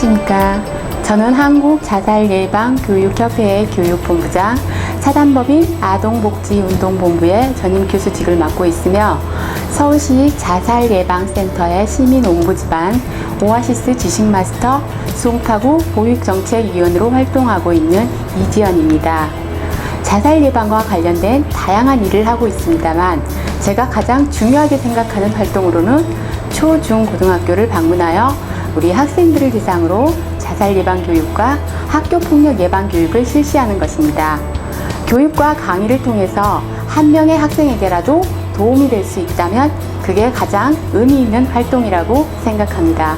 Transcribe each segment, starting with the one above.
안녕하십니까. 저는 한국자살예방교육협회의 교육본부장, 사단법인 아동복지운동본부의 전임 교수직을 맡고 있으며 서울시 자살예방센터의 시민옹부지반 오아시스 지식마스터 송파구 보육정책위원으로 활동하고 있는 이지연입니다. 자살 예방과 관련된 다양한 일을 하고 있습니다만 제가 가장 중요하게 생각하는 활동으로는 초, 중, 고등학교를 방문하여 우리 학생들을 대상으로 자살 예방 교육과 학교 폭력 예방 교육을 실시하는 것입니다. 교육과 강의를 통해서 한 명의 학생에게라도 도움이 될 수 있다면 그게 가장 의미 있는 활동이라고 생각합니다.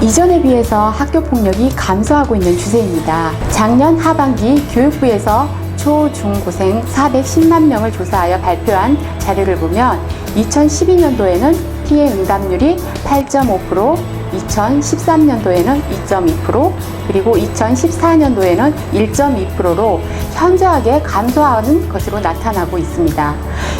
이전에 비해서 학교 폭력이 감소하고 있는 추세입니다. 작년 하반기 교육부에서 초, 중, 고생 410만 명을 조사하여 발표한 자료를 보면 2012년도에는 피해 응답률이 8.5%, 2013년도에는 2.2%, 그리고 2014년도에는 1.2%로 현저하게 감소하는 것으로 나타나고 있습니다.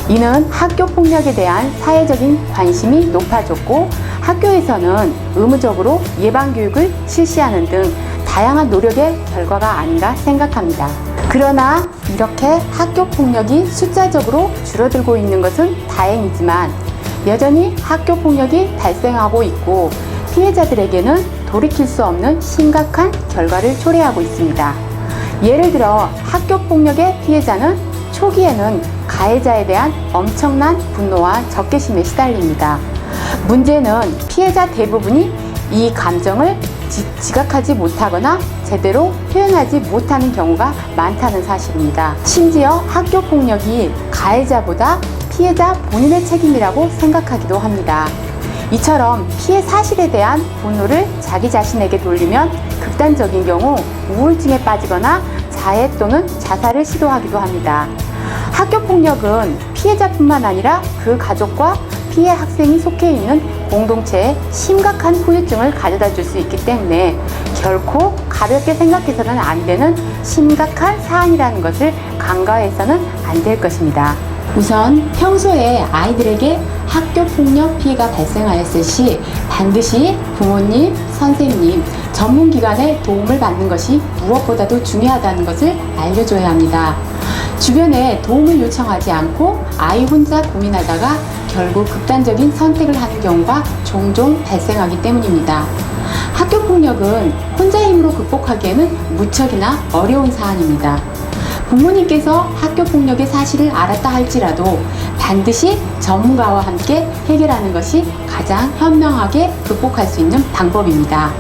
이는 학교 폭력에 대한 사회적인 관심이 높아졌고 학교에서는 의무적으로 예방교육을 실시하는 등 다양한 노력의 결과가 아닌가 생각합니다. 그러나 이렇게 학교 폭력이 숫자적으로 줄어들고 있는 것은 다행이지만 여전히 학교 폭력이 발생하고 있고 피해자들에게는 돌이킬 수 없는 심각한 결과를 초래하고 있습니다. 예를 들어 학교 폭력의 피해자는 초기에는 가해자에 대한 엄청난 분노와 적개심에 시달립니다. 문제는 피해자 대부분이 이 감정을 지, 각하지 못하거나 제대로 표현하지 못하는 경우가 많다는 사실입니다. 심지어 학교 폭력이 가해자보다 피해자 본인의 책임이라고 생각하기도 합니다. 이처럼 피해 사실에 대한 분노를 자기 자신에게 돌리면 극단적인 경우 우울증에 빠지거나 자해 또는 자살을 시도하기도 합니다. 학교 폭력은 피해자뿐만 아니라 그 가족과 피해 학생이 속해 있는 공동체에 심각한 후유증을 가져다 줄 수 있기 때문에 결코 가볍게 생각해서는 안 되는 심각한 사안이라는 것을 간과해서는 안 될 것입니다. 우선 평소에 아이들에게 학교 폭력 피해가 발생하였을 시 반드시 부모님, 선생님, 전문기관의 도움을 받는 것이 무엇보다도 중요하다는 것을 알려줘야 합니다. 주변에 도움을 요청하지 않고 아이 혼자 고민하다가 결국 극단적인 선택을 하는 경우가 종종 발생하기 때문입니다. 학교 폭력은 혼자 힘으로 극복하기에는 무척이나 어려운 사안입니다. 부모님께서 학교 폭력의 사실을 알았다 할지라도 반드시 전문가와 함께 해결하는 것이 가장 현명하게 극복할 수 있는 방법입니다.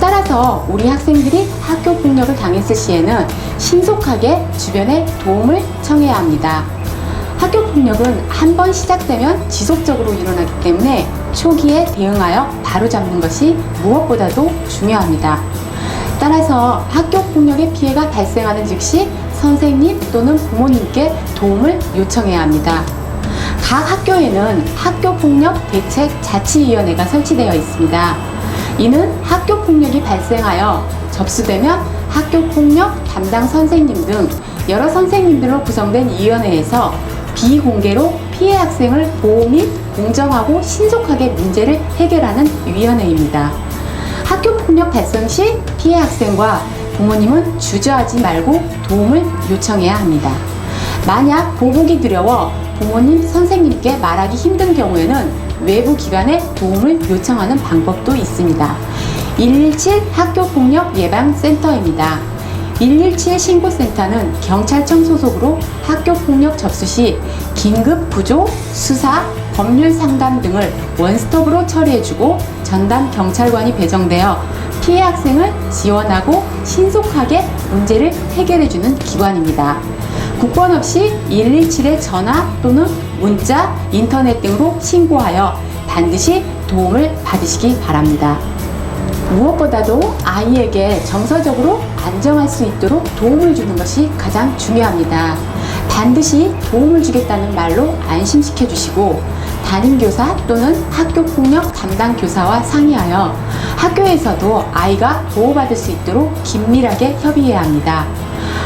따라서 우리 학생들이 학교 폭력을 당했을 시에는 신속하게 주변에 도움을 청해야 합니다. 학교 폭력은 한 번 시작되면 지속적으로 일어나기 때문에 초기에 대응하여 바로잡는 것이 무엇보다도 중요합니다. 따라서 학교 폭력의 피해가 발생하는 즉시 선생님 또는 부모님께 도움을 요청해야 합니다. 각 학교에는 학교폭력 대책 자치위원회가 설치되어 있습니다. 이는 학교 폭력이 발생하여 접수되면 학교 폭력 담당 선생님 등 여러 선생님들로 구성된 위원회에서 비공개로 피해 학생을 보호 및 공정하고 신속하게 문제를 해결하는 위원회입니다. 학교 폭력 발생 시 피해 학생과 부모님은 주저하지 말고 도움을 요청해야 합니다. 만약 보복이 두려워 부모님, 선생님께 말하기 힘든 경우에는 외부 기관에 도움을 요청하는 방법도 있습니다. 117 학교폭력 예방센터입니다. 117 신고센터는 경찰청 소속으로 학교폭력 접수 시 긴급 구조, 수사, 법률 상담 등을 원스톱으로 처리해주고 전담 경찰관이 배정되어 피해 학생을 지원하고 신속하게 문제를 해결해주는 기관입니다. 국번 없이 117에 전화 또는 문자, 인터넷 등으로 신고하여 반드시 도움을 받으시기 바랍니다. 무엇보다도 아이에게 정서적으로 안정할 수 있도록 도움을 주는 것이 가장 중요합니다. 반드시 도움을 주겠다는 말로 안심시켜 주시고 담임교사 또는 학교폭력 담당 교사와 상의하여 학교에서도 아이가 보호받을 수 있도록 긴밀하게 협의해야 합니다.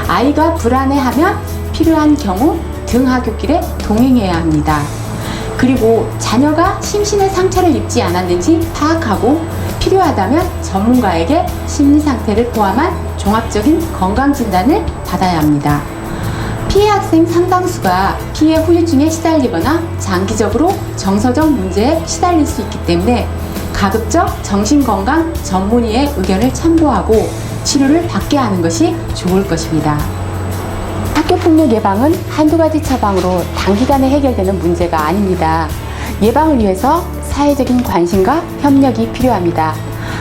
아이가 불안해하면 필요한 경우 등하굣길에 동행해야 합니다. 그리고 자녀가 심신의 상처를 입지 않았는지 파악하고 필요하다면 전문가에게 심리 상태를 포함한 종합적인 건강 진단을 받아야 합니다. 피해 학생 상당수가 피해 후유증에 시달리거나 장기적으로 정서적 문제에 시달릴 수 있기 때문에 가급적 정신건강 전문의의 의견을 참고하고 치료를 받게 하는 것이 좋을 것입니다. 학교폭력 예방은 한두 가지 처방으로 단기간에 해결되는 문제가 아닙니다. 예방을 위해서 사회적인 관심과 협력이 필요합니다.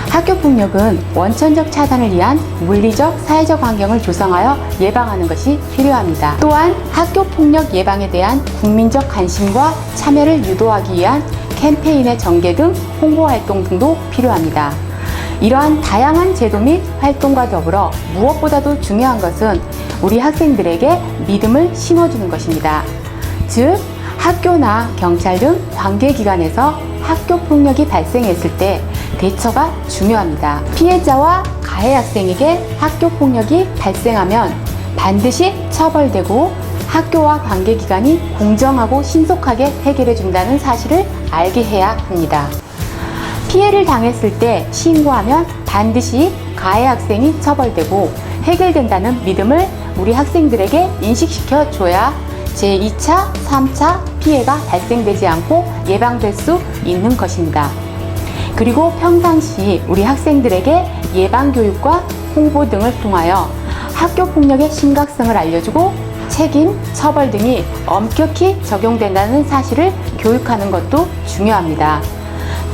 학교폭력은 원천적 차단을 위한 물리적, 사회적 환경을 조성하여 예방하는 것이 필요합니다. 또한 학교폭력 예방에 대한 국민적 관심과 참여를 유도하기 위한 캠페인의 전개 등 홍보 활동 등도 필요합니다. 이러한 다양한 제도 및 활동과 더불어 무엇보다도 중요한 것은 우리 학생들에게 믿음을 심어주는 것입니다. 즉, 학교나 경찰 등 관계기관에서 학교 폭력이 발생했을 때 대처가 중요합니다. 피해자와 가해 학생에게 학교 폭력이 발생하면 반드시 처벌되고 학교와 관계기관이 공정하고 신속하게 해결해 준다는 사실을 알게 해야 합니다. 피해를 당했을 때 신고하면 반드시 가해 학생이 처벌되고 해결된다는 믿음을 우리 학생들에게 인식시켜 줘야 제2차, 3차 피해가 발생되지 않고 예방될 수 있는 것입니다. 그리고 평상시 우리 학생들에게 예방교육과 홍보 등을 통하여 학교 폭력의 심각성을 알려주고 책임, 처벌 등이 엄격히 적용된다는 사실을 교육하는 것도 중요합니다.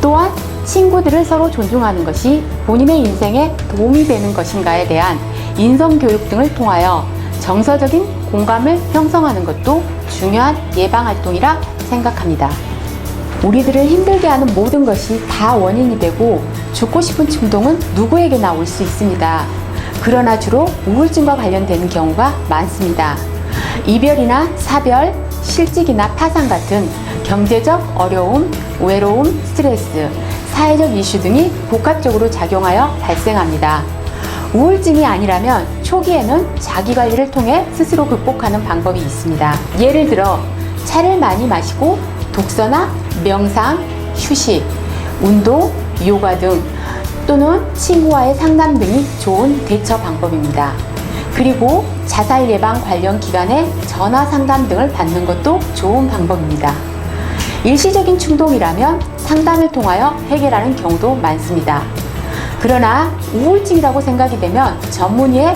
또한 친구들을 서로 존중하는 것이 본인의 인생에 도움이 되는 것인가에 대한 인성교육 등을 통하여 정서적인 공감을 형성하는 것도 중요한 예방활동이라 생각합니다. 우리들을 힘들게 하는 모든 것이 다 원인이 되고 죽고 싶은 충동은 누구에게나 올 수 있습니다. 그러나 주로 우울증과 관련되는 경우가 많습니다. 이별이나 사별, 실직이나 파산 같은 경제적 어려움, 외로움, 스트레스, 사회적 이슈 등이 복합적으로 작용하여 발생합니다. 우울증이 아니라면 초기에는 자기 관리를 통해 스스로 극복하는 방법이 있습니다. 예를 들어 차를 많이 마시고 독서나 명상, 휴식, 운동, 요가 등 또는 친구와의 상담 등이 좋은 대처 방법입니다. 그리고 자살 예방 관련 기관에 전화 상담 등을 받는 것도 좋은 방법입니다. 일시적인 충동이라면 상담을 통하여 해결하는 경우도 많습니다. 그러나 우울증이라고 생각이 되면 전문의의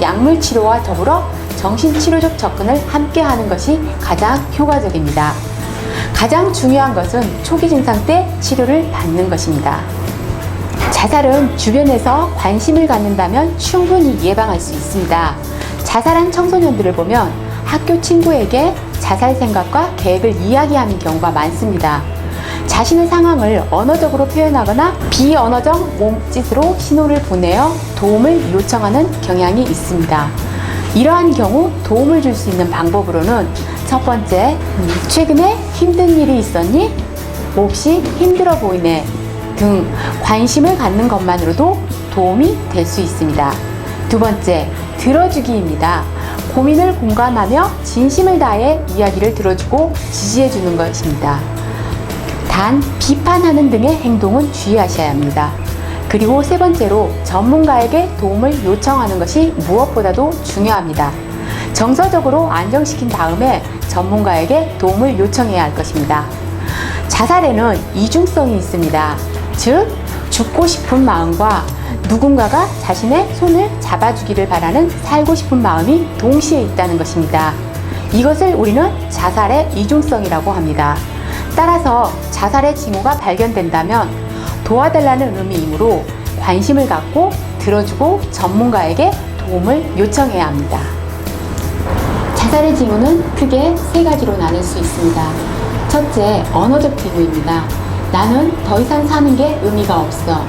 약물 치료와 더불어 정신치료적 접근을 함께 하는 것이 가장 효과적입니다. 가장 중요한 것은 초기 증상 때 치료를 받는 것입니다. 자살은 주변에서 관심을 갖는다면 충분히 예방할 수 있습니다. 자살한 청소년들을 보면 학교 친구에게 자살 생각과 계획을 이야기하는 경우가 많습니다. 자신의 상황을 언어적으로 표현하거나 비언어적 몸짓으로 신호를 보내어 도움을 요청하는 경향이 있습니다. 이러한 경우 도움을 줄 수 있는 방법으로는 첫 번째, 음, 최근에 힘든 일이 있었니? 몹시 힘들어 보이네. 등 관심을 갖는 것만으로도 도움이 될 수 있습니다. 두 번째, 들어주기입니다. 고민을 공감하며 진심을 다해 이야기를 들어주고 지지해 주는 것입니다. 단 비판하는 등의 행동은 주의하셔야 합니다. 그리고 세 번째로 전문가에게 도움을 요청하는 것이 무엇보다도 중요합니다. 정서적으로 안정시킨 다음에 전문가에게 도움을 요청해야 할 것입니다. 자살에는 이중성이 있습니다. 즉, 죽고 싶은 마음과 누군가가 자신의 손을 잡아주기를 바라는 살고 싶은 마음이 동시에 있다는 것입니다. 이것을 우리는 자살의 이중성이라고 합니다. 따라서 자살의 징후가 발견된다면 도와달라는 의미이므로 관심을 갖고 들어주고 전문가에게 도움을 요청해야 합니다. 자살의 징후는 크게 세 가지로 나눌 수 있습니다. 첫째, 언어적 징후입니다. 나는 더 이상 사는 게 의미가 없어.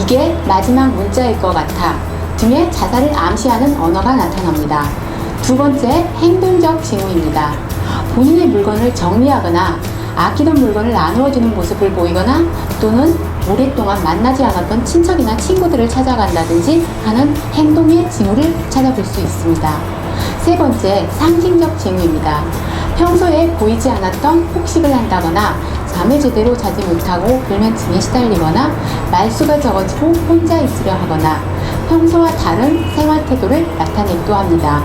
이게 마지막 문자일 것 같아. 등의 자살을 암시하는 언어가 나타납니다. 두 번째, 행동적 징후입니다. 본인의 물건을 정리하거나 아끼던 물건을 나누어주는 모습을 보이거나 또는 오랫동안 만나지 않았던 친척이나 친구들을 찾아간다든지 하는 행동의 징후를 찾아볼 수 있습니다. 세 번째, 상징적 징후입니다. 평소에 보이지 않았던 폭식을 한다거나 잠을 제대로 자지 못하고 불면증에 시달리거나 말수가 적어지고 혼자 있으려 하거나 평소와 다른 생활 태도를 나타내기도 합니다.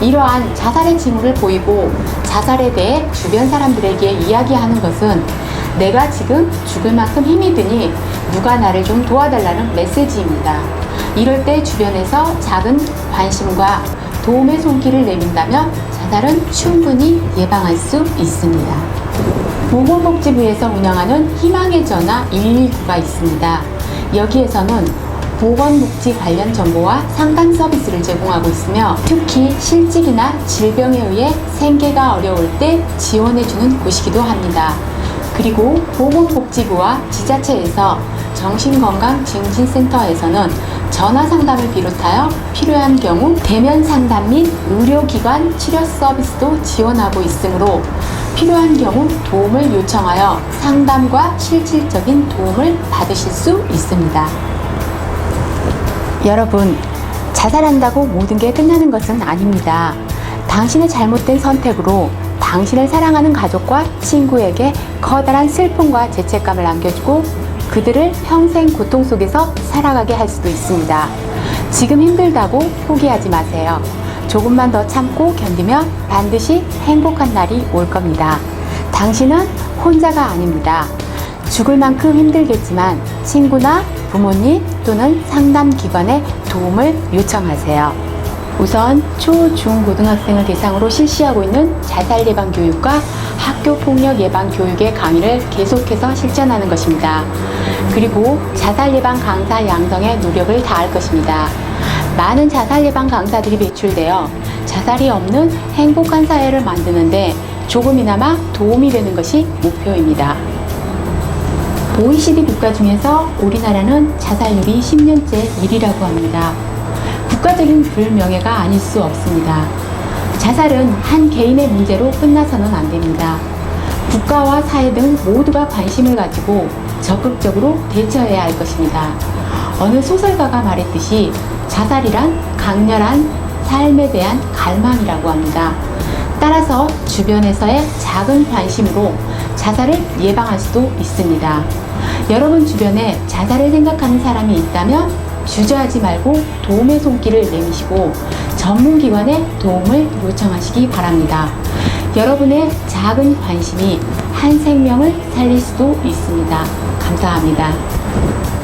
이러한 자살의 징후를 보이고 자살에 대해 주변 사람들에게 이야기하는 것은 내가 지금 죽을 만큼 힘이 드니 누가 나를 좀 도와달라는 메시지입니다. 이럴 때 주변에서 작은 관심과 도움의 손길을 내민다면 자살은 충분히 예방할 수 있습니다. 보건복지부에서 운영하는 희망의 전화 119가 있습니다. 여기에서는 보건복지 관련 정보와 상담 서비스를 제공하고 있으며 특히 실직이나 질병에 의해 생계가 어려울 때 지원해주는 곳이기도 합니다. 그리고 보건복지부와 지자체에서 정신건강증진센터에서는 전화 상담을 비롯하여 필요한 경우 대면 상담 및 의료기관 치료 서비스도 지원하고 있으므로 필요한 경우 도움을 요청하여 상담과 실질적인 도움을 받으실 수 있습니다. 여러분, 자살한다고 모든 게 끝나는 것은 아닙니다. 당신의 잘못된 선택으로 당신을 사랑하는 가족과 친구에게 커다란 슬픔과 죄책감을 안겨주고 그들을 평생 고통 속에서 살아가게 할 수도 있습니다. 지금 힘들다고 포기하지 마세요. 조금만 더 참고 견디면 반드시 행복한 날이 올 겁니다. 당신은 혼자가 아닙니다. 죽을 만큼 힘들겠지만 친구나 부모님 또는 상담 기관에 도움을 요청하세요. 우선 초, 중, 고등학생을 대상으로 실시하고 있는 자살 예방 교육과 학교 폭력 예방 교육의 강의를 계속해서 실천하는 것입니다. 그리고 자살 예방 강사 양성에 노력을 다할 것입니다. 많은 자살 예방 강사들이 배출되어 자살이 없는 행복한 사회를 만드는데 조금이나마 도움이 되는 것이 목표입니다. OECD 국가 중에서 우리나라는 자살률이 10년째 1위라고 합니다. 국가적인 불명예가 아닐 수 없습니다. 자살은 한 개인의 문제로 끝나서는 안 됩니다. 국가와 사회 등 모두가 관심을 가지고 적극적으로 대처해야 할 것입니다. 어느 소설가가 말했듯이 자살이란 강렬한 삶에 대한 갈망이라고 합니다. 따라서 주변에서의 작은 관심으로 자살을 예방할 수도 있습니다. 여러분 주변에 자살을 생각하는 사람이 있다면 주저하지 말고 도움의 손길을 내미시고 전문기관에 도움을 요청하시기 바랍니다. 여러분의 작은 관심이 한 생명을 살릴 수도 있습니다. 감사합니다.